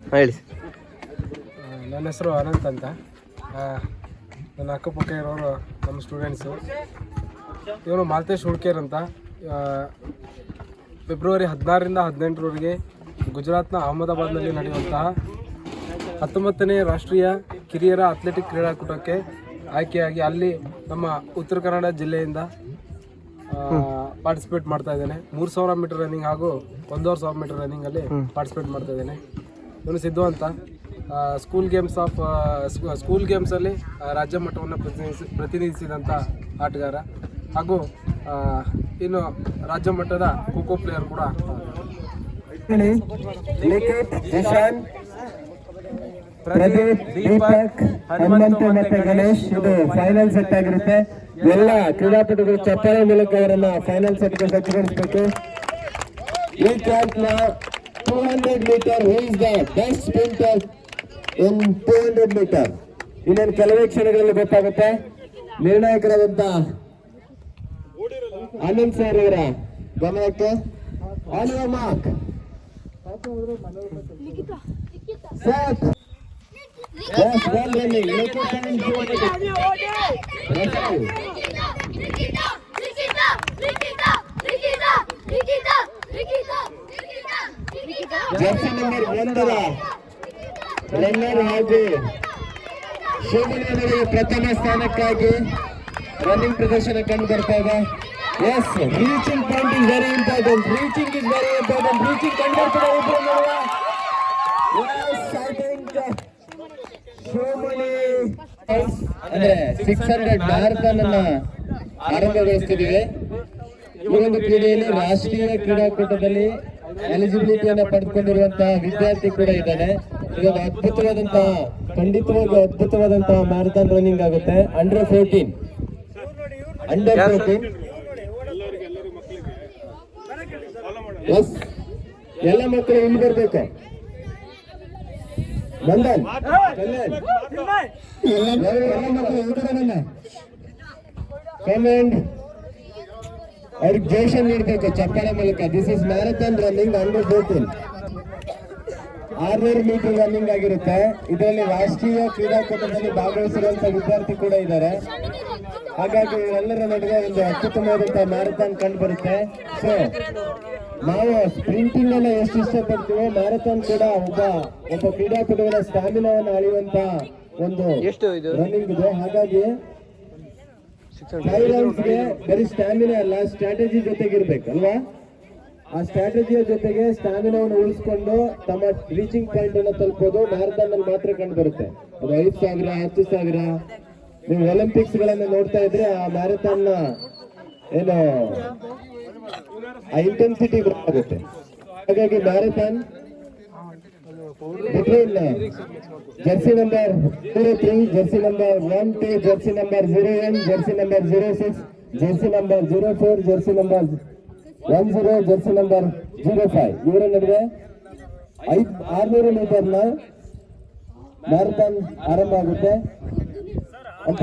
ಹೇಳಿ. ನನ್ನ ಹೆಸರು ಅನಂತ್ ಅಂತ. ನನ್ನ ಅಕ್ಕಪಕ್ಕ ಇರೋರು ನಮ್ಮ ಸ್ಟೂಡೆಂಟ್ಸು ಇವನು ಮಾಲ್ತೇಶ್ ಹುಡ್ಕೇರ್ ಅಂತ. ಫೆಬ್ರವರಿ ಹದಿನಾರರಿಂದ ಹದಿನೆಂಟರವರೆಗೆ ಗುಜರಾತ್ನ ಅಹಮದಾಬಾದ್ನಲ್ಲಿ ನಡೆಯುವಂತಹ ಹತ್ತೊಂಬತ್ತನೇ ರಾಷ್ಟ್ರೀಯ ಕಿರಿಯರ ಅಥ್ಲೆಟಿಕ್ ಕ್ರೀಡಾಕೂಟಕ್ಕೆ ಆಯ್ಕೆಯಾಗಿ ಅಲ್ಲಿ ನಮ್ಮ ಉತ್ತರ ಕನ್ನಡ ಜಿಲ್ಲೆಯಿಂದ ಪಾರ್ಟಿಸಿಪೇಟ್ ಮಾಡ್ತಾ ಇದ್ದೇನೆ. ಮೂರು ಸಾವಿರ ಮೀಟರ್ ರನ್ನಿಂಗ್ ಹಾಗೂ ಒಂದೂವರೆ ಸಾವಿರ ಮೀಟರ್ ರನ್ನಿಂಗಲ್ಲಿ ಪಾರ್ಟಿಸಿಪೇಟ್ ಮಾಡ್ತಾ ಇದ್ದೇನೆ. ಇವನು ಅಂತ. ಸ್ಕೂಲ್ ಗೇಮ್ಸ್ ಆಫ್ ಸ್ಕೂಲ್ ಗೇಮ್ಸಲ್ಲಿ ರಾಜ್ಯ ಮಟ್ಟವನ್ನು ಪ್ರತಿನಿಧಿಸಿ ಪ್ರತಿನಿಧಿಸಿದಂಥ ಆಟಗಾರ. ಹಾಗೂ ಇನ್ನು ರಾಜ್ಯ ಮಟ್ಟದ ಖೋಖೋ ಪ್ಲೇಯರ್ ಕೂಡ ಪ್ರದೀಪ್ ದೀಪಕ್ ಫೈನಲ್ ಸೆಟ್ ಆಗಿರುತ್ತೆ. ಎಲ್ಲ ಕ್ರೀಡಾಪಟುಗಳು ಚಪ್ಪಾಳೆ ಮೂಲಕ ಅವರನ್ನ ಫೈನಲ್ ಸೆಟ್ಗೆ ಸಜ್ಜುಗೊಳಿಸಬೇಕು ಈ ಕ್ಯಾಂಪ್ನ 200 meter who is the best sprinter in 200 meter ಇನ್ನೇನು ಕೆಲವೇ ಕ್ಷಣಗಳಲ್ಲಿ ಗೊತ್ತಾಗುತ್ತೆ ನಿರ್ಣಾಯಕರಾದಂತ ಆನಂದ್ ಸರ್ ಇವರ ಗಮನಕ್ಕೆ on your mark set Yes, well running. Location in 200. Nikita! Nikita! Nikita! Nikita! Nikita! Nikita! Jersey number ಒಂದರ ರನ್ನರ್ ಹಾಗೂ ಶೋಭನವರಿಗೆ ಪ್ರಥಮ ಸ್ಥಾನಕ್ಕಾಗಿ ರನ್ನಿಂಗ್ ಪ್ರದರ್ಶನ ಕಂಡು ಬರ್ತಾ ಇದೆ. Yes reaching point is very important reaching is very important reaching ಕಂಡು ಬರ್ತಾರೆ ಶೋಭನಿ ಅಂದ್ರೆ ಸಿಕ್ಸ್ ಹಂಡ್ರೆಡ್ ಮ್ಯಾರಥಾನ್ ಅನ್ನ ಆರಂಭಗೊಳಿಸ್ತಿದ್ದೀವಿ ಈ ಒಂದು ಕ್ರೀಡೆಯಲ್ಲಿ ರಾಷ್ಟ್ರೀಯ ಕ್ರೀಡಾಕೂಟದಲ್ಲಿ ಎಲಿಜಿಬಿಲಿಟಿಯನ್ನ ಪಡೆದುಕೊಂಡಿರುವಂತಹ ವಿದ್ಯಾರ್ಥಿ ಕೂಡ ಇದ್ದಾನೆ. ಇದೊಂದು ಅದ್ಭುತವಾದಂತಹ ಖಂಡಿತವಾಗಿ ಅದ್ಭುತವಾದಂತಹ ಮ್ಯಾರಥಾನ್ ರನ್ನಿಂಗ್ ಆಗುತ್ತೆ. ಅಂಡರ್ ಫೋರ್ಟೀನ್ ಅಂಡರ್ ಫೋರ್ಟೀನ್ ಎಲ್ಲ ಮಕ್ಕಳು ಇಲ್ಲಿ ಬರ್ಬೇಕು. ನಂದನ್. ಎಲ್ಲ ಮಕ್ಕಳು ಕಮೆಂಡ್ ಅವ್ರಿಗೆ ಜೋಶ ನೀಡಬೇಕು. ಚಪ್ಪಾಳೆ ಮೂಲಕ. This is marathon running under fourteen ಆರ್ನೂರು ಮೀಟರ್ ರನ್ನಿಂಗ್ ಆಗಿರುತ್ತೆ. ಇದರಲ್ಲಿ ರಾಷ್ಟ್ರೀಯ ಕ್ರೀಡಾಕೂಟದಲ್ಲಿ ಭಾಗವಹಿಸಿರುವಂತ ವಿದ್ಯಾರ್ಥಿ ಕೂಡ ಇದ್ದಾರೆ. ಹಾಗಾಗಿ ಎಲ್ಲರ ನಡುವೆ ಒಂದು ಅತ್ಯುತ್ತಮವಾದಂತಹ ಮ್ಯಾರಥಾನ್ ಕಂಡು ಬರುತ್ತೆ. ಸೊ ನಾವು ಸ್ಪ್ರಿಂಟಿಂಗ್ ಅನ್ನ ಎಷ್ಟು ಇಷ್ಟಪಡ್ತೀವಿ ಮ್ಯಾರಥಾನ್ ಕೂಡ ಒಬ್ಬ ಒಬ್ಬ ಕ್ರೀಡಾಪಟುಗಳ ಸ್ಟಾಮಿನಾವನ್ನು ಅಳೆಯುವಂತ ಒಂದು ರನ್ನಿಂಗ್ ಇದೆ. ಹಾಗಾಗಿ ಬರೀ ಸ್ಟ್ಯಾಮಿನಾ ಅಲ್ಲ ಸ್ಟ್ರಾಟಜಿ ಜೊತೆಗಿರ್ಬೇಕಲ್ವಾ? ಆ ಸ್ಟ್ರಾಟಜಿಯ ಜೊತೆಗೆ ಸ್ಟ್ಯಾಮಿನಾವನ್ನು ಉಳಿಸ್ಕೊಂಡು ತಮ್ಮ ರೀಚಿಂಗ್ ಪಾಯಿಂಟ್ ಅನ್ನು ತಲುಪೋದು ಮ್ಯಾರಥಾನ್ ಅಲ್ಲಿ ಮಾತ್ರ ಕಂಡು ಬರುತ್ತೆ. ಅದು ಐದು ಸಾವಿರ, ಹತ್ತು ಸಾವಿರ. ನೀವು ಒಲಿಂಪಿಕ್ಸ್ ಗಳನ್ನ ನೋಡ್ತಾ ಇದ್ರೆ ಆ ಮ್ಯಾರಥಾನ್ ಏನು, ಆ ಇಂಟೆನ್ಸಿಟಿ ಗೊತ್ತಾಗುತ್ತೆ ಹಾಗಾಗಿ marathon jersey number zero three jersey number one two jersey number zero one jersey number zero six jersey number zero four jersey number one zero jersey number zero five ಇವರ ನಡುವೆ ಐದು ಆರ್ನೂರು ಮೀಟರ್ನ marathon ಆರಂಭ ಆಗುತ್ತೆ. ಅಂತ.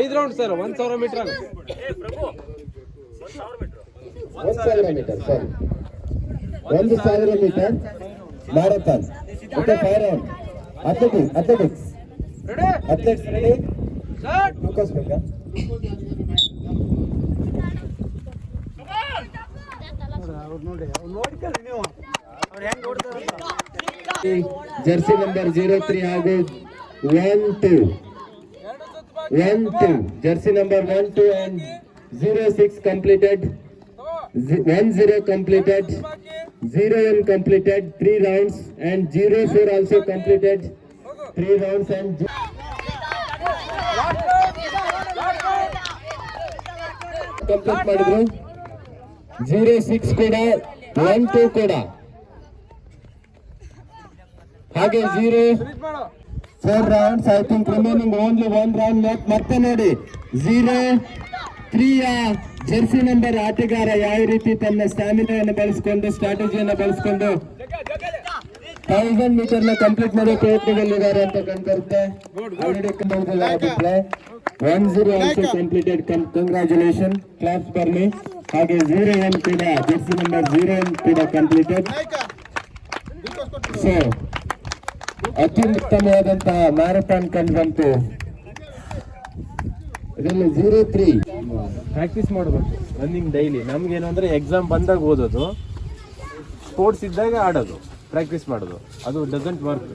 ಐದು ರೌಂಡ್ ಸರ್ ಒಂದು ಸಾವಿರ ಮೀಟರ್ ಆಗುತ್ತೆ. ಒಂದು ಸಾವಿರ ಮೀಟರ್ ಸಾರಿ. ಒಂದು ಸಾವಿರ metre marathon okay five round athletics athletics athletes ready ಮುಗಿಸ್ಬೇಕಾ jersey number zero three ಹಾಗೂ one two one two jersey number one two and zero six completed one zero completed zero one completed three rounds and zero four also completed three rounds and ze- complete ಮಾಡಿದ್ರು zero six ಕೂಡ one two ಕೂಡ ಹಾಗೆ zero four rounds I think remaining only one round left ಮತ್ತೆ ನೋಡಿ zero ತ್ರೀಯ Jersey number ಆಟಗಾರ ಯಾವ ರೀತಿ ತನ್ನ ಸ್ಟಾಮಿನಾವನ್ನು ಬಳಸಿಕೊಂಡು ಸ್ಟ್ರಾಟಜಿಯನ್ನು ಬಳಸಿಕೊಂಡು ಥೌಸಂಡ್ ಮೀಟರ್ನ ಕಂಪ್ಲೀಟ್ ಮಾಡೋ ಪ್ರಯತ್ನದಲ್ಲಿದ್ದಾರೆ ಅಂತ ಕಂಡುಬರುತ್ತೆ one zero also completed congratulation class ಬರ್ಲಿ ಹಾಗೆ ಜೀರೋ ಒನ್ ಕೂಡ ಜೆರ್ಸಿ ನಂಬರ್ ಜೀರೋ ಒನ್ ಕೂಡ ಕಂಪ್ಲೀಟೆಡ್ ಸೊ ಅತ್ಯುತ್ತಮವಾದಂತಹ ಮ್ಯಾರಥಾನ್ ಕಂಡು ಬಂತು ಇದರಲ್ಲಿ ಜೀರೋ ತ್ರೀ ಪ್ರಾಕ್ಟೀಸ್ ಮಾಡಬೇಕು. ರನ್ನಿಂಗ್ ಡೈಲಿ ನಮ್ಗೇನು ಅಂದರೆ ಎಕ್ಸಾಮ್ ಬಂದಾಗ ಓದೋದು ಸ್ಪೋರ್ಟ್ಸ್ ಇದ್ದಾಗ ಆಡೋದು ಪ್ರಾಕ್ಟೀಸ್ ಮಾಡೋದು. ಅದು ಡಸಂಟ್ ವರ್ಕ್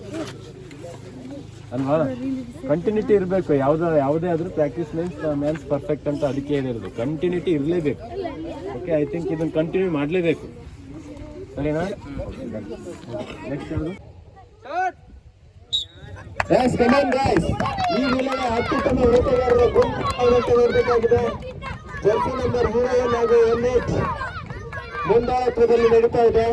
ಅಲ್ವಾ? ಕಂಟಿನ್ಯೂಟಿ ಇರಬೇಕು. ಯಾವುದೋ ಯಾವುದೇ ಆದರೂ ಪ್ರಾಕ್ಟೀಸ್ ಮೀನ್ಸ್ ಮ್ಯಾನ್ಸ್ ಪರ್ಫೆಕ್ಟ್ ಅಂತ ಅದಕ್ಕೆ ಹೇಳಿರೋದು. ಕಂಟಿನ್ಯೂಟಿ ಇರಲೇಬೇಕು. ಓಕೆ ಐ ಥಿಂಕ್ ಇದನ್ನು ಕಂಟಿನ್ಯೂ ಮಾಡಲೇಬೇಕು. ಸರಿನಾ? ನೆಕ್ಸ್ಟ್ ಯಾವುದು Yes, come on guys. ಈ ಜಿಲ್ಲೆಯ ಅತ್ಯುತ್ತಮ ಓಟಗಾರರ ಗುಂಪು ಅವರಂತೆ ನೋಡಬೇಕಾಗಿದೆ. ಜರ್ಸಿ ನಂಬರ್ ಒನ್ ಹಾಗೂ ಎನ್ ಎಚ್ ಮುಂದಾಳತ್ವದಲ್ಲಿ ನಡೀತಾ ಇದೆ.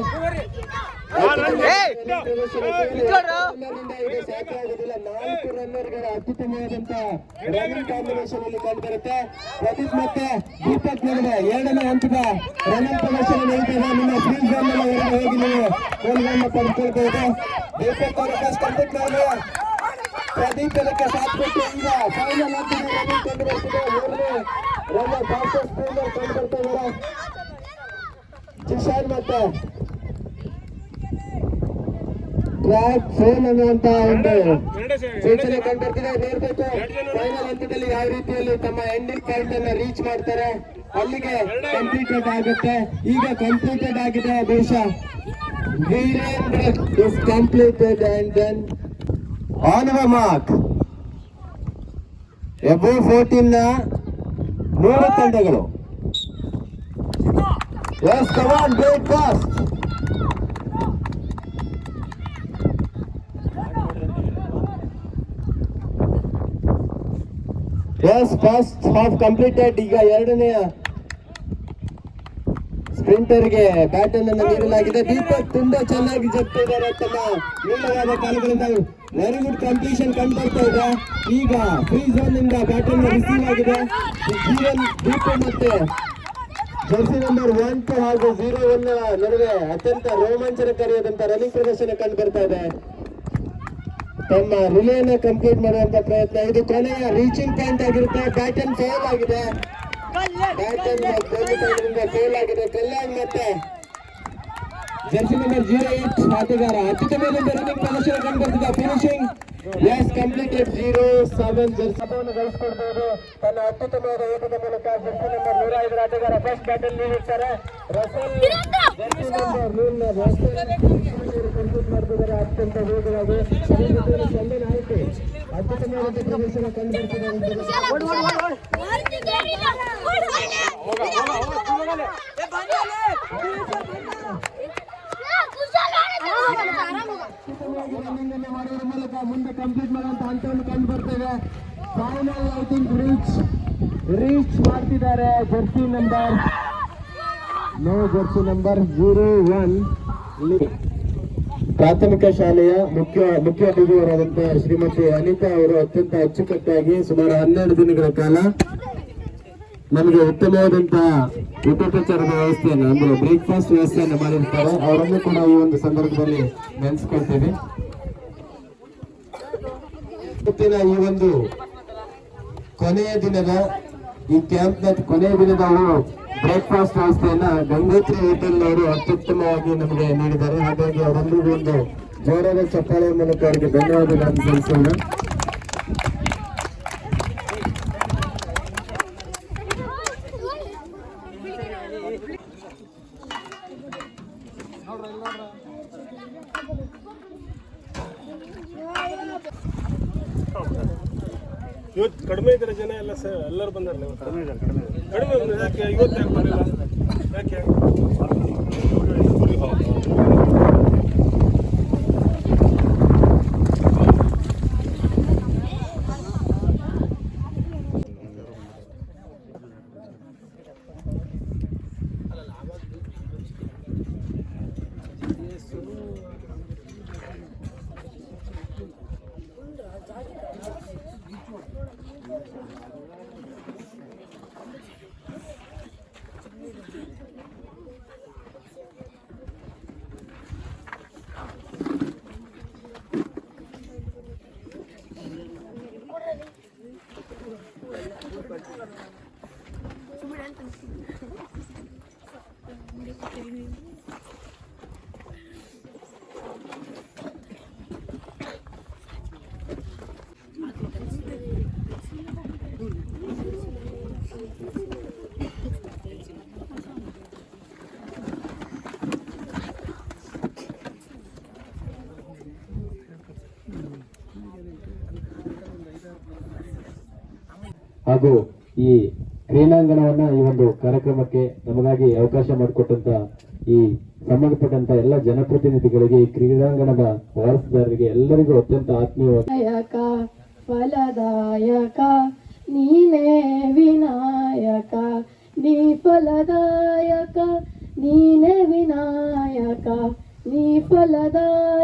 ಸಾಕಾಗುದಿಲ್ಲ ನಾಲ್ಕು ರನ್ನರ್ಗಳ ಅತ್ಯುತ್ತಮವಾದಂತಹ ರನ್ನಿಂಗ್ ಕಾಂಬಿನೇಷನ್ ಅಲ್ಲಿ ಕಂಡು ಬರುತ್ತೆ ಪ್ರದೀಪ್ ಮತ್ತೆ ದೀಪಕ್ ನಡುವೆ ಎರಡನೇ ಹಂತದ ರನ್ನಿಂಗ್ ಪ್ರದರ್ಶನ ನಡೀತದೆ ನಿಮ್ಮ ಫ್ರೀ ಝೋನ್ ಹೊರಗೆ ಹೋಗಿ ನೀವು ಗೋಲ್ಗಳನ್ನ ಪಡೆದುಕೊಳ್ಬಹುದು ದೀಪಕ್ ಅವರ ಫಸ್ಟ್ ಕಂಪ್ಲೀಟ್ ಮಾಡಿ ಫೈನಲ್ ಹಂತದಲ್ಲಿ ಟ್ರ್ಯಾಕ್ ಅನ್ನುವಂತ ಒಂದು ಸೂಚನೆ ಫೈನಲ್ ಹಂತದಲ್ಲಿ ಯಾವ ರೀತಿಯಲ್ಲಿ ತಮ್ಮ ಎಂಡಿಂಗ್ ಪಾಯಿಂಟ್ ಅನ್ನ ರೀಚ್ ಮಾಡ್ತಾರೆ ಅಲ್ಲಿಗೆ ಕಂಪ್ಲೀಟೆಡ್ ಆಗುತ್ತೆ ಈಗ ಕಂಪ್ಲೀಟೆಡ್ ಆಗಿದೆ Virendra is completed and then on ಅವ ಮಾರ್ಕ್ ಎಬೋ ಫೋರ್ಟೀನ್ನ ಮೂರು ತಂಡಗಳು. Yes come on break fast yes first half completed ಈಗ ಎರಡನೆಯ ಸ್ಪ್ರಿಂಟರ್ಗೆ ಬ್ಯಾಟನ್ ಅನ್ನು ನೀಡಲಾಗಿದೆ. ದೀಪಕ್ ತುಂಬಾ ಚೆನ್ನಾಗಿ ಜಪ್ತಿದ್ದಾರೆ ತಮ್ಮ ಕಾಲುಗಳಿಂದ ವೆರಿ ಗುಡ್ ಕಂಪ್ಲೀಷನ್ ಕಂಡು ಬರ್ತಾ ಇದೆ ಈಗ ಫ್ರೀ ಝೋನ್ ಇಂದ ಬ್ಯಾಟನ್ ರಿಸೀವ್ ಆಗಿದೆ ಜೀವನ್ ದೀಪು ಮತ್ತೆ ಜರ್ಸಿ ನಂಬರ್ ಒನ್ ಟು ಹಾಗೂ ಜೀರೋ ಒನ್ ನಡುವೆ ಅತ್ಯಂತ ರೋಮಾಂಚನಕಾರಿಯಾದಂತ ರನ್ನಿಂಗ್ ಪ್ರದರ್ಶನ ಕಂಡು ಬರ್ತಾ ಇದೆ. ತಮ್ಮ ರಿಲೇನ ಕಂಪ್ಲೀಟ್ ಮಾಡುವಂತ ಪ್ರಯತ್ನ. ಇದು ಕೊನೆಯ ರೀಚಿಂಗ್ ಪಾಯಿಂಟ್ ಆಗಿರುತ್ತೆ. ಬ್ಯಾಟನ್ ಫೇಲ್ ಆಗಿದೆ. ಬ್ಯಾಟನ್ ಫೇಲ್ ಆಗಿದೆ. ಕಲ್ಯಾಣ್ ಮತ್ತೆ ಜರ್ಸಿ ನಂಬರ್ ಜೀರೋ ಏಟ್ ಆಟಗಾರ ಅತ್ಯುತ್ತಮವಾದ ರನ್ನಿಂಗ್ ಪ್ರದರ್ಶನ finishing yes completed zero seven ಜರ್ಸವನ್ನು ಗಳಿಸ್ಕೊಡ್ಬಹುದು ತನ್ನ ಅತ್ಯುತ್ತಮವಾದ ಓಟದ ಮೂಲಕ ಜರ್ಸಿ ನಂಬರ್ ನೂರ ಐದರ ಆಟಗಾರ ಫಸ್ಟ್ ಬ್ಯಾಟಲ್ ನೀಡಿರ್ತಾರೆ ರಸಲ್ ಜರ್ಸಿ ನಂಬರ್ ನೂರ ರಸಲ್ ಕಂಪ್ಲೀಟ್ ಮಾಡ್ತಿದ್ದಾರೆ ಅತ್ಯಂತ ವೇಗವಾಗಿ. ಚಂದನ್ ಆಯ್ತು ಅತ್ಯುತ್ತಮವಾದ ಪ್ರದರ್ಶನ ಕಂಡು ಬರ್ತಿದೆ ರನ್ನಿಂಗ್ ಅನ್ನು ಮಾಡುವುದರ ಕಂಪ್ಲೀಟ್ ಮಾಡುವಂತ ಹಂತವನ್ನು ಕಂಡು ಬರ್ತೇವೆ. Final I think reach reach ಮಾಡ್ತಿದ್ದಾರೆ jersey number no jersey number zero one ಪ್ರಾಥಮಿಕ ಶಾಲೆಯ ಮುಖ್ಯ ಮುಖ್ಯ ಅತಿಥಿಯವರಾದಂತಹ ಶ್ರೀಮತಿ ಅನಿತಾ ಅವರು ಅತ್ಯಂತ ಅಚ್ಚುಕಟ್ಟಾಗಿ ಸುಮಾರು ಹನ್ನೆರಡು ದಿನಗಳ ಕಾಲ ನಮಗೆ ಉತ್ತಮವಾದಂತಹ ಊಟೋಪಚಾರದ ವ್ಯವಸ್ಥೆಯನ್ನು, ಅಂದ್ರೆ ಬ್ರೇಕ್ಫಾಸ್ಟ್ ವ್ಯವಸ್ಥೆಯನ್ನು ಮಾಡಿರ್ತಾರೆ. ಅವರನ್ನು ಕೂಡ ಈ ಒಂದು ಸಂದರ್ಭದಲ್ಲಿ ನೆನೆಸ್ಕೊಳ್ತೇವೆ. ಇವತ್ತಿನ ಈ ಒಂದು ಕೊನೆಯ ದಿನದ, ಈ ಕ್ಯಾಂಪ್ನ ಕೊನೆಯ ದಿನದ ಬ್ರೇಕ್ಫಾಸ್ಟ್ ವ್ಯವಸ್ಥೆಯನ್ನ ಗಂಗೋತ್ರಿ ಹೋಟೆಲ್ ಅವರು ಅತ್ಯುತ್ತಮವಾಗಿ ನಮಗೆ ನೀಡಿದ್ದಾರೆ. ಹಾಗಾಗಿ ಅವರೆಲ್ಲರಿಗೂ ಒಂದು ಜೋರಾದ ಚಪ್ಪಾಳೆ ಮೂಲಕ ಅವರಿಗೆ ಧನ್ಯವಾದಗಳನ್ನು ಸಲ್ಲಿಸೋಣ. ಇವತ್ತು ಕಡಿಮೆ ಇದ್ದಾರೆ ಜನ ಎಲ್ಲ ಎಲ್ಲರೂ ಬಂದಾರಲ್ಲ ಕಡಿಮೆ ಕಡಿಮೆ ಯಾಕೆ? ಇವತ್ತು ಯಾಕೆ ಬರಲಿಲ್ಲ ಯಾಕೆ? ಹಾಗೂ ಈ ಕ್ರೀಡಾಂಗಣವನ್ನ ಈ ಒಂದು ಕಾರ್ಯಕ್ರಮಕ್ಕೆ ನಮಗಾಗಿ ಅವಕಾಶ ಮಾಡಿಕೊಟ್ಟಂತ ಈ ಸಂಬಂಧಪಟ್ಟಂತ ಎಲ್ಲ ಜನಪ್ರತಿನಿಧಿಗಳಿಗೆ, ಈ ಕ್ರೀಡಾಂಗಣದ ವಾರಸುದಾರರಿಗೆ ಎಲ್ಲರಿಗೂ ಅತ್ಯಂತ ಆತ್ಮೀಯವಾಗಿ ಫಲದಾಯಕ, ನೀನೇ ವಿನಾಯಕ, ನೀ ಫಲದಾಯಕ, ನೀನೇ ವಿನಾಯಕ, ನೀ ಫಲದಾಯಕ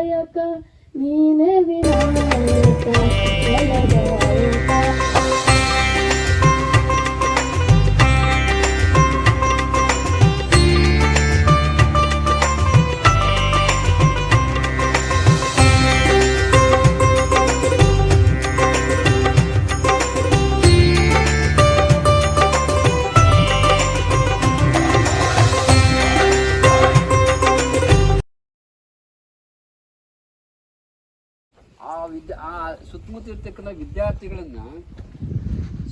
ಆ ಸುತ್ತಮುತ್ತ ಇರ್ತಕ್ಕಂಥ ವಿದ್ಯಾರ್ಥಿಗಳನ್ನು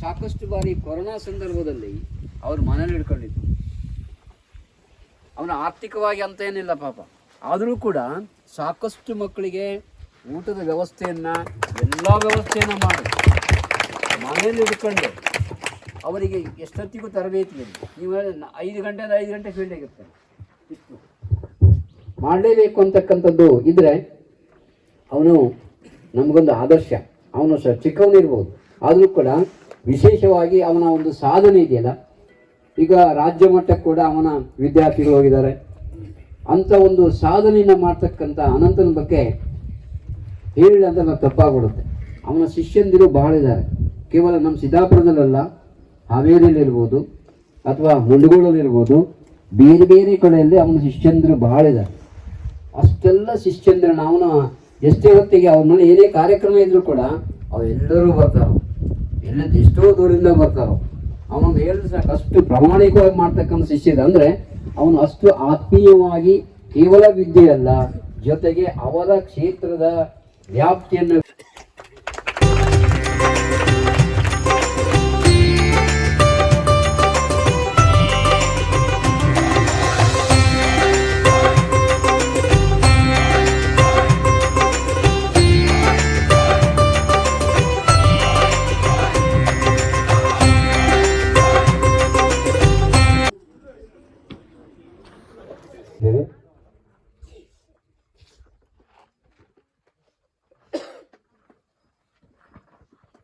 ಸಾಕಷ್ಟು ಬಾರಿ ಕೊರೋನಾ ಸಂದರ್ಭದಲ್ಲಿ ಅವ್ರ ಮನೇಲಿ ಹಿಡ್ಕೊಂಡಿದ್ರು ಅವನ ಆರ್ಥಿಕವಾಗಿ ಅಂತ ಏನಿಲ್ಲ ಪಾಪ. ಆದರೂ ಕೂಡ ಸಾಕಷ್ಟು ಮಕ್ಕಳಿಗೆ ಊಟದ ವ್ಯವಸ್ಥೆಯನ್ನು, ಎಲ್ಲ ವ್ಯವಸ್ಥೆಯನ್ನು ಮಾಡಿ. ಮನೇಲಿ ಹಿಡ್ಕೊಂಡು ಅವರಿಗೆ ಎಷ್ಟೊತ್ತಿಗೂ ತರಬೇತಿ ನೀವು ಐದು ಗಂಟೆ ಐದು ಗಂಟೆ ಫೀಲ್ಡ್ ಆಗಿರ್ತಾರೆ ಇಷ್ಟು. ಮಾಡಲೇಬೇಕು ಅಂತಕ್ಕಂಥದ್ದು ಇದ್ರೆ ಅವನು ನಮಗೊಂದು ಆದರ್ಶ. ಅವನು ಸಹ ಚಿಕ್ಕವನಿರ್ಬೋದು. ಆದರೂ ಕೂಡ ವಿಶೇಷವಾಗಿ ಅವನ ಒಂದು ಸಾಧನೆ ಇದೆಯಲ್ಲ? ಈಗ ರಾಜ್ಯ ಮಟ್ಟಕ್ಕೆ ಕೂಡ ಅವನ ವಿದ್ಯಾರ್ಥಿಗಳು ಹೋಗಿದ್ದಾರೆ. ಅಂಥ ಒಂದು ಸಾಧನೆಯನ್ನು ಮಾಡ್ತಕ್ಕಂಥ ಅನಂತನ ಬಗ್ಗೆ ಹೇಳಿ ಅಂತ ನಾವು ತಪ್ಪಾಗ್ಬಿಡುತ್ತೆ. ಅವನ ಶಿಷ್ಯಂದಿರು ಬಹಳ ಇದ್ದಾರೆ. ಕೇವಲ ನಮ್ಮ ಸಿದ್ದಾಪುರದಲ್ಲ ಹಾವೇರಿಯಲ್ಲಿರ್ಬೋದು ಅಥವಾ ಮುಂಡಗೋಳಲ್ಲಿರ್ಬೋದು ಬೇರೆ ಬೇರೆ ಕಡೆಯಲ್ಲಿ ಅವನ ಶಿಷ್ಯಂದಿರು ಬಹಳ ಇದ್ದಾರೆ. ಅಷ್ಟೆಲ್ಲ ಶಿಷ್ಯಂದಿರು ಅವನ ಎಷ್ಟೇ ಹೊತ್ತಿಗೆ ಅವ್ರ ಮನೆ ಏನೇ ಕಾರ್ಯಕ್ರಮ ಇದ್ರು ಕೂಡ ಅವೆಲ್ಲರೂ ಬರ್ತಾರ ಎಲ್ಲ ಎಷ್ಟೋ ದೂರದಿಂದ ಬರ್ತಾರ ಅವನು ಹೇಳಿದ್ರೆ ಸಾಕು. ಅಷ್ಟು ಪ್ರಾಮಾಣಿಕವಾಗಿ ಮಾಡ್ತಕ್ಕಂಥ ಶಿಷ್ಯ ಅಂದರೆ ಅವನು ಅಷ್ಟು ಆತ್ಮೀಯವಾಗಿ ಕೇವಲ ವಿದ್ಯೆ ಅಲ್ಲ, ಜೊತೆಗೆ ಅವರ ಕ್ಷೇತ್ರದ ವ್ಯಾಪ್ತಿಯನ್ನು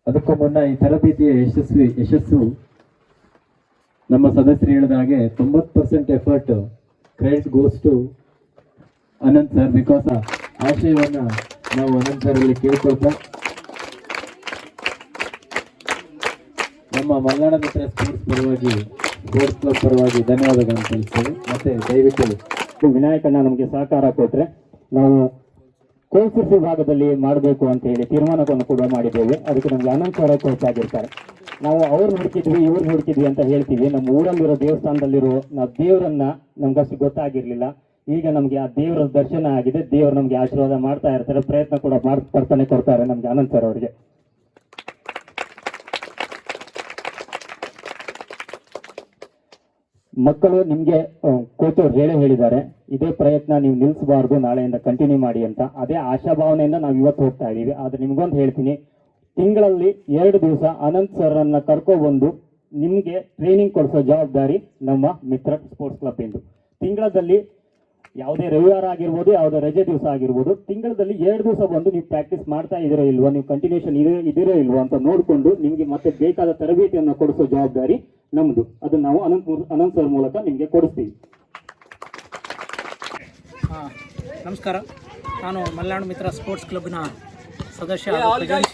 ಅದಕ್ಕೂ ಮುನ್ನ ಈ ತರಬೇತಿಯ ಯಶಸ್ವಿ ಯಶಸ್ಸು ನಮ್ಮ ಸದಸ್ಯರು ಹೇಳಿದ ಹಾಗೆ ತೊಂಬತ್ತು percent effort credit goes to Anant sir because ಆಶಯವನ್ನು ನಾವು ಅನಂತ್ ಸರ್ ಅಲ್ಲಿ ಕೇಳ್ಕೊಳ್ತಾ ನಮ್ಮ ಮಲ್ನಾಡ ಮಿತ್ರ ಸ್ಪೋರ್ಟ್ಸ್ ಪರವಾಗಿ ಸ್ಪೋರ್ಟ್ಸ್ ಕ್ಲಬ್ ಪರವಾಗಿ ಧನ್ಯವಾದಗಳನ್ನು ತಿಳಿಸ್ತೇವೆ. ಮತ್ತೆ ದಯವಿಟ್ಟು ವಿನಾಯಕಣ್ಣ ನಮಗೆ ಸಹಕಾರ ಕೊಟ್ಟರೆ ನಾವು ಕೋಲ್ಸಿಸ್ ವಿಭಾಗದಲ್ಲಿ ಮಾಡಬೇಕು ಅಂತ ಹೇಳಿ ತೀರ್ಮಾನವನ್ನು ಕೂಡ ಮಾಡಿದ್ದೇವೆ. ಅದಕ್ಕೆ ನಮಗೆ ಅನಂತ ಅವರ ಕೋಚ್ ಆಗಿರ್ತಾರೆ. ನಾವು ಅವ್ರು ಹುಡುಕಿದ್ವಿ ಇವ್ರು ಹುಡುಕಿದ್ವಿ ಅಂತ ಹೇಳ್ತೀವಿ. ನಮ್ಮ ಊರಲ್ಲಿರೋ ದೇವಸ್ಥಾನದಲ್ಲಿರೋ ನಾವು ದೇವರನ್ನ ನಮ್ಗಷ್ಟು ಗೊತ್ತಾಗಿರ್ಲಿಲ್ಲ. ಈಗ ನಮಗೆ ಆ ದೇವರ ದರ್ಶನ ಆಗಿದೆ. ದೇವರು ನಮಗೆ ಆಶೀರ್ವಾದ ಮಾಡ್ತಾ ಇರ್ತಾರೆ. ಪ್ರಯತ್ನ ಕೂಡ ಮಾಡ್ತಾನೆ ಕೊಡ್ತಾರೆ ನಮ್ಗೆ ಅನಂತ ಸರ್ ಅವರಿಗೆ. ಮಕ್ಕಳು ನಿಮಗೆ ಕೋಚ್ ಅವ್ರು ಹೇಳೇ ಹೇಳಿದ್ದಾರೆ, ಇದೇ ಪ್ರಯತ್ನ ನೀವು ನಿಲ್ಲಿಸಬಾರ್ದು ನಾಳೆಯಿಂದ ಕಂಟಿನ್ಯೂ ಮಾಡಿ ಅಂತ. ಅದೇ ಆಶಾಭಾವನೆಯಿಂದ ನಾವು ಇವತ್ತು ಹೋಗ್ತಾ ಇದೀವಿ ಆದರೆ ನಿಮ್ಗೊಂದು ಹೇಳ್ತೀನಿ, ತಿಂಗಳಲ್ಲಿ ಎರಡು ದಿವಸ ಅನಂತ್ ಸರ್ ಅನ್ನ ಕರ್ಕೊಬಂದು ನಿಮಗೆ ಟ್ರೈನಿಂಗ್ ಕೊಡಿಸೋ ಜವಾಬ್ದಾರಿ ನಮ್ಮ ಮಿತ್ರ ಸ್ಪೋರ್ಟ್ಸ್ ಕ್ಲಬ್ ಎಂದು ತಿಂಗಳಲ್ಲಿ ಯಾವುದೇ ರವಿವಾರ ಆಗಿರ್ಬೋದು ಯಾವುದೇ ರಜೆ ದಿವಸ ಆಗಿರ್ಬೋದು ತಿಂಗಳಲ್ಲಿ ಎರಡು ದಿವಸ ಬಂದು ನೀವು ಪ್ರಾಕ್ಟೀಸ್ ಮಾಡ್ತಾ ಇದೀರೋ ಇಲ್ವಾ ನೀವು ಕಂಟಿನ್ಯೂಷನ್ ಇದೆ ಇದೀರೋ ಇಲ್ವೋ ಅಂತ ನೋಡಿಕೊಂಡು ನಿಮಗೆ ಮತ್ತೆ ಬೇಕಾದ ತರಬೇತಿಯನ್ನು ಕೊಡಿಸೋ ಜವಾಬ್ದಾರಿ ನಮ್ಮದು ಅದು ನಾವು ಅನಂತ್ ಅನಂತ್ ಸರ್ ಮೂಲಕ ನಿಮಗೆ ಕೊಡಿಸ್ತೀವಿ. ಹಾ, ನಮಸ್ಕಾರ. ನಾನು ಮಲೆನಾಡು ಮಿತ್ರ ಸ್ಪೋರ್ಟ್ಸ್ ಕ್ಲಬ್ನ ಸದಸ್ಯ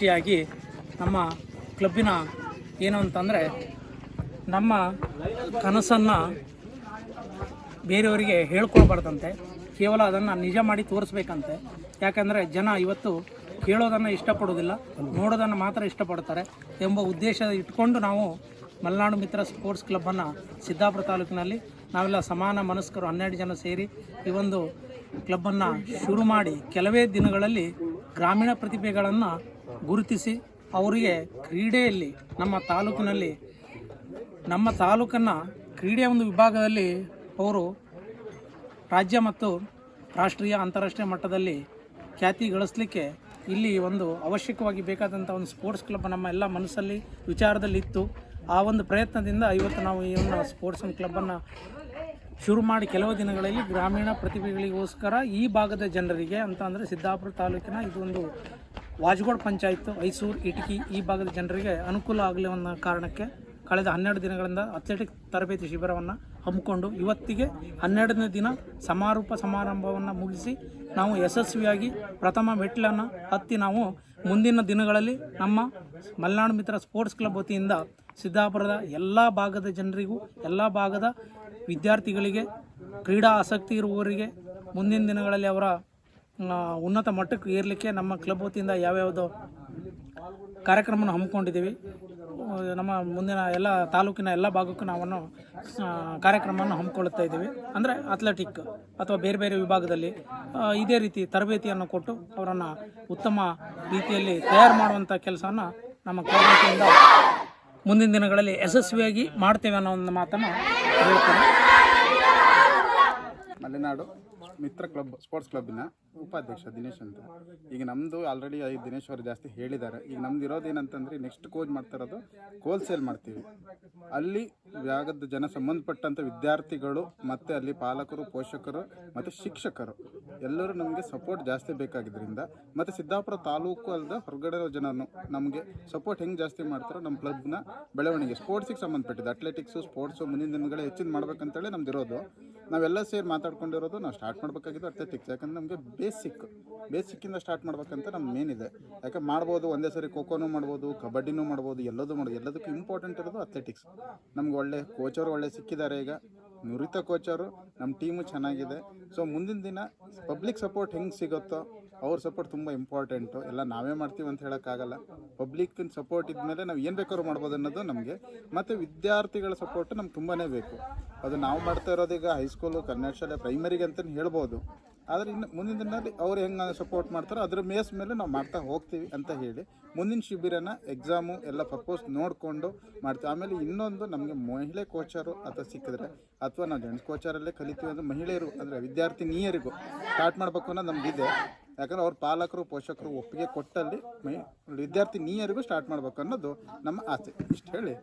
ಹಾಗೂ ನಮ್ಮ ಕ್ಲಬ್ಬಿನ ಏನು ಅಂತಂದರೆ ನಮ್ಮ ಕನಸನ್ನು ಬೇರೆಯವರಿಗೆ ಹೇಳ್ಕೊಳ್ಬಾರ್ದಂತೆ, ಕೇವಲ ಅದನ್ನು ನಿಜ ಮಾಡಿ ತೋರಿಸ್ಬೇಕಂತೆ. ಯಾಕಂದರೆ ಜನ ಇವತ್ತು ಕೇಳೋದನ್ನು ಇಷ್ಟಪಡೋದಿಲ್ಲ, ನೋಡೋದನ್ನು ಮಾತ್ರ ಇಷ್ಟಪಡ್ತಾರೆ ಎಂಬ ಉದ್ದೇಶ ಇಟ್ಕೊಂಡು ನಾವು ಮಲೆನಾಡು ಮಿತ್ರ ಸ್ಪೋರ್ಟ್ಸ್ ಕ್ಲಬ್ಬನ್ನು ಸಿದ್ದಾಪುರ ತಾಲೂಕಿನಲ್ಲಿ ನಾವೆಲ್ಲ ಸಮಾನ ಮನಸ್ಕರು ಹನ್ನೆರಡು ಜನ ಸೇರಿ ಈ ಒಂದು ಕ್ಲಬ್ಬನ್ನು ಶುರು ಮಾಡಿ ಕೆಲವೇ ದಿನಗಳಲ್ಲಿ ಗ್ರಾಮೀಣ ಪ್ರತಿಭೆಗಳನ್ನು ಗುರುತಿಸಿ ಅವರಿಗೆ ಕ್ರೀಡೆಯಲ್ಲಿ ನಮ್ಮ ತಾಲೂಕಿನಲ್ಲಿ ನಮ್ಮ ತಾಲೂಕನ್ನು ಕ್ರೀಡೆಯ ಒಂದು ವಿಭಾಗದಲ್ಲಿ ಅವರು ರಾಜ್ಯ ಮತ್ತು ರಾಷ್ಟ್ರೀಯ ಅಂತಾರಾಷ್ಟ್ರೀಯ ಮಟ್ಟದಲ್ಲಿ ಖ್ಯಾತಿ ಗಳಿಸಲಿಕ್ಕೆ ಇಲ್ಲಿ ಒಂದು ಅವಶ್ಯಕವಾಗಿ ಬೇಕಾದಂಥ ಒಂದು ಸ್ಪೋರ್ಟ್ಸ್ ಕ್ಲಬ್ ನಮ್ಮ ಎಲ್ಲ ಮನಸ್ಸಲ್ಲಿ ವಿಚಾರದಲ್ಲಿ ಇತ್ತು. ಆ ಒಂದು ಪ್ರಯತ್ನದಿಂದ ಇವತ್ತು ನಾವು ಈ ಒಂದು ಸ್ಪೋರ್ಟ್ಸ್ ಕ್ಲಬ್ಬನ್ನು ಶುರು ಮಾಡಿ ಕೆಲವು ದಿನಗಳಲ್ಲಿ ಗ್ರಾಮೀಣ ಪ್ರತಿಭೆಗಳಿಗೋಸ್ಕರ ಈ ಭಾಗದ ಜನರಿಗೆ ಅಂತ ಅಂದರೆ ಸಿದ್ದಾಪುರ ತಾಲೂಕಿನ ಇದೊಂದು ವಾಜಗೋಡ್ ಪಂಚಾಯತ್ ಐಸೂರು ಇಟಕಿ ಈ ಭಾಗದ ಜನರಿಗೆ ಅನುಕೂಲ ಆಗಲಿ ಅನ್ನೋ ಕಾರಣಕ್ಕೆ ಕಳೆದ ಹನ್ನೆರಡು ದಿನಗಳಿಂದ ಅಥ್ಲೆಟಿಕ್ ತರಬೇತಿ ಶಿಬಿರವನ್ನು ಹಮ್ಮಿಕೊಂಡು ಇವತ್ತಿಗೆ ಹನ್ನೆರಡನೇ ದಿನ ಸಮಾರೋಪ ಸಮಾರಂಭವನ್ನು ಮುಗಿಸಿ ನಾವು ಯಶಸ್ವಿಯಾಗಿ ಪ್ರಥಮ ಮೆಟ್ಲನ್ನು ಹತ್ತಿ ನಾವು ಮುಂದಿನ ದಿನಗಳಲ್ಲಿ ನಮ್ಮ ಮಲೆನಾಡು ಮಿತ್ರ ಸ್ಪೋರ್ಟ್ಸ್ ಕ್ಲಬ್ ವತಿಯಿಂದ ಸಿದ್ದಾಪುರದ ಎಲ್ಲ ಭಾಗದ ಜನರಿಗೂ, ಎಲ್ಲ ಭಾಗದ ವಿದ್ಯಾರ್ಥಿಗಳಿಗೆ, ಕ್ರೀಡಾ ಆಸಕ್ತಿ ಇರುವವರಿಗೆ ಮುಂದಿನ ದಿನಗಳಲ್ಲಿ ಅವರ ಉನ್ನತ ಮಟ್ಟಕ್ಕೆ ಏರಲಿಕ್ಕೆ ನಮ್ಮ ಕ್ಲಬ್ ವತಿಯಿಂದ ಯಾವ್ಯಾವುದೋ ಕಾರ್ಯಕ್ರಮವನ್ನು ಹಮ್ಮಿಕೊಂಡಿದ್ದೀವಿ. ನಮ್ಮ ಮುಂದಿನ ಎಲ್ಲ ತಾಲೂಕಿನ ಎಲ್ಲ ಭಾಗಕ್ಕೂ ನಾವನ್ನು ಕಾರ್ಯಕ್ರಮವನ್ನು ಹಮ್ಮಿಕೊಳ್ಳುತ್ತಾ ಇದ್ದೀವಿ. ಅಂದರೆ ಅಥ್ಲೆಟಿಕ್ ಅಥವಾ ಬೇರೆ ಬೇರೆ ವಿಭಾಗದಲ್ಲಿ ಇದೇ ರೀತಿ ತರಬೇತಿಯನ್ನು ಕೊಟ್ಟು ಅವರನ್ನು ಉತ್ತಮ ರೀತಿಯಲ್ಲಿ ತಯಾರು ಮಾಡುವಂಥ ಕೆಲಸವನ್ನು ನಮ್ಮ ಕ್ಲಬ್ ಮುಂದಿನ ದಿನಗಳಲ್ಲಿ ಯಶಸ್ವಿಯಾಗಿ ಮಾಡ್ತೇವೆ ಅನ್ನೋ ಒಂದು ಮಾತನ್ನು ಹೇಳ್ತೇನೆ. ಮಲೆನಾಡು. ಮಿತ್ರ ಕ್ಲಬ್ ಸ್ಪೋರ್ಟ್ಸ್ ಕ್ಲಬ್ನ ಉಪಾಧ್ಯಕ್ಷ ದಿನೇಶ್ ಅಂತ. ಈಗ ನಮ್ಮದು ಆಲ್ರೆಡಿ ಐದು ದಿನೇಶ್ ಅವರು ಜಾಸ್ತಿ ಹೇಳಿದ್ದಾರೆ. ಈಗ ನಮ್ದು ಇರೋದೇನಂತಂದ್ರೆ ನೆಕ್ಸ್ಟ್ ಕೋಚ್ ಮಾಡ್ತಾ ಇರೋದು ಹೋಲ್ಸೇಲ್ ಮಾಡ್ತೀವಿ. ಅಲ್ಲಿ ಜಾಗದ ಜನ ಸಂಬಂಧಪಟ್ಟಂಥ ವಿದ್ಯಾರ್ಥಿಗಳು ಮತ್ತು ಅಲ್ಲಿ ಪಾಲಕರು, ಪೋಷಕರು ಮತ್ತು ಶಿಕ್ಷಕರು ಎಲ್ಲರೂ ನಮಗೆ ಸಪೋರ್ಟ್ ಜಾಸ್ತಿ ಬೇಕಾಗಿದ್ದರಿಂದ ಮತ್ತು ಸಿದ್ದಾಪುರ ತಾಲೂಕು ಅಲ್ಲದ ಹೊರಗಡೆ ಜನರು ನಮಗೆ ಸಪೋರ್ಟ್ ಹೆಂಗೆ ಜಾಸ್ತಿ ಮಾಡ್ತಾರೋ ನಮ್ಮ ಕ್ಲಬ್ನ ಬೆಳವಣಿಗೆ ಸ್ಪೋರ್ಟ್ಸಿಗೆ ಸಂಬಂಧಪಟ್ಟಿದ್ದು. ಅಥ್ಲೆಟಿಕ್ಸು ಸ್ಪೋರ್ಟ್ಸು ಮುಂದಿನ ದಿನಗಳೇ ಹೆಚ್ಚಿನ ಮಾಡ್ಬೇಕಂತೇಳಿ ನಮ್ದು ಇರೋದು ನಾವೆಲ್ಲ ಸೇರಿ ಮಾತಾಡ್ಕೊಂಡಿರೋದು ನಾವು ಸ್ಟಾರ್ಟ್ ಮಾಡಬೇಕಾಗಿದ್ದು ಅತ್ಲೆಟಿಕ್ಸ್ ಯಾಕಂದ್ರೆ ನಮಗೆ ಬೇಸಿಕ್ ಬೇಸಿಕ್ಕಿಂದ ಸ್ಟಾರ್ಟ್ ಮಾಡ್ಬೇಕಂತ ನಮ್ಮ ಮೇನ್ ಇದೆ. ಯಾಕೆ ಮಾಡ್ಬೋದು, ಒಂದೇ ಸರಿ ಖೋಖೋನು ಮಾಡ್ಬೋದು, ಕಬಡ್ಡಿನೂ ಮಾಡ್ಬೋದು, ಎಲ್ಲದೂ ಮಾಡ್ಬೋದು. ಎಲ್ಲದಕ್ಕೂ ಇಂಪಾರ್ಟೆಂಟ್ ಇರೋದು ಅಥ್ಲೆಟಿಕ್ಸ್ ನಮ್ಗೆ ಒಳ್ಳೆ ಕೋಚರು ಒಳ್ಳೆ ಸಿಕ್ಕಿದ್ದಾರೆ ಈಗ. ನುರಿತ ಕೋಚರು ನಮ್ಮ ಟೀಮು ಚೆನ್ನಾಗಿದೆ. ಸೊ ಮುಂದಿನ ದಿನ ಪಬ್ಲಿಕ್ ಸಪೋರ್ಟ್ ಹೆಂಗೆ ಸಿಗುತ್ತೋ ಅವ್ರ ಸಪೋರ್ಟ್ ತುಂಬ ಇಂಪಾರ್ಟೆಂಟು ಎಲ್ಲ ನಾವೇ ಮಾಡ್ತೀವಿ ಅಂತ ಹೇಳೋಕ್ಕಾಗಲ್ಲ ಪಬ್ಲಿಕ್ಕಿನ ಸಪೋರ್ಟ್ ಇದ್ಮೇಲೆ ನಾವು ಏನು ಬೇಕಾದ್ರೂ ಮಾಡ್ಬೋದು ಅನ್ನೋದು ನಮಗೆ. ಮತ್ತು ವಿದ್ಯಾರ್ಥಿಗಳ ಸಪೋರ್ಟ್ ನಮ್ಗೆ ತುಂಬಾ ಬೇಕು. ಅದು ನಾವು ಮಾಡ್ತಾ ಇರೋದೀಗ ಹೈಸ್ಕೂಲು ಕನ್ನಡ ಶಾಲೆ ಪ್ರೈಮರಿಗೆ ಅಂತಲೇ ಹೇಳ್ಬೋದು. ಆದರೆ ಇನ್ನು ಮುಂದಿನ ದಿನದಲ್ಲಿ ಅವ್ರು ಹೆಂಗೆ ಸಪೋರ್ಟ್ ಮಾಡ್ತಾರೋ ಅದ್ರ ಮೇಸ್ ಮೇಲೆ ನಾವು ಮಾಡ್ತಾ ಹೋಗ್ತೀವಿ ಅಂತ ಹೇಳಿ ಮುಂದಿನ ಶಿಬಿರನ ಎಕ್ಸಾಮು ಎಲ್ಲ ಪರ್ಪೋಸ್ ನೋಡಿಕೊಂಡು ಮಾಡ್ತೀವಿ. ಆಮೇಲೆ ಇನ್ನೊಂದು ನಮಗೆ ಮಹಿಳೆ ಕೋಚರು ಅಥವಾ ಸಿಕ್ಕಿದ್ರೆ ಅಥವಾ ನಾವು ಜೆಂಟ್ಸ್ ಕೋಚರಲ್ಲೇ ಕಲಿತೀವಿ ಅಂದರೆ ಮಹಿಳೆಯರು ಅಂದರೆ ವಿದ್ಯಾರ್ಥಿನಿಯರಿಗೂ ಸ್ಟಾರ್ಟ್ ಮಾಡಬೇಕು ಅನ್ನೋದು ನಮಗಿದೆ. ಯಾಕಂದ್ರೆ ಅವ್ರ ಪಾಲಕರು, ಪೋಷಕರು ಒಪ್ಪಿಗೆ ಕೊಟ್ಟಲ್ಲಿ ವಿದ್ಯಾರ್ಥಿ ವಿದ್ಯಾರ್ಥಿನಿಯರಿಗೂ ಸ್ಟಾರ್ಟ್ ಮಾಡ್ಬೇಕು ಅನ್ನೋದು ನಮ್ಮ ಆಸೆ. ಇಷ್ಟು ಹೇಳಿ.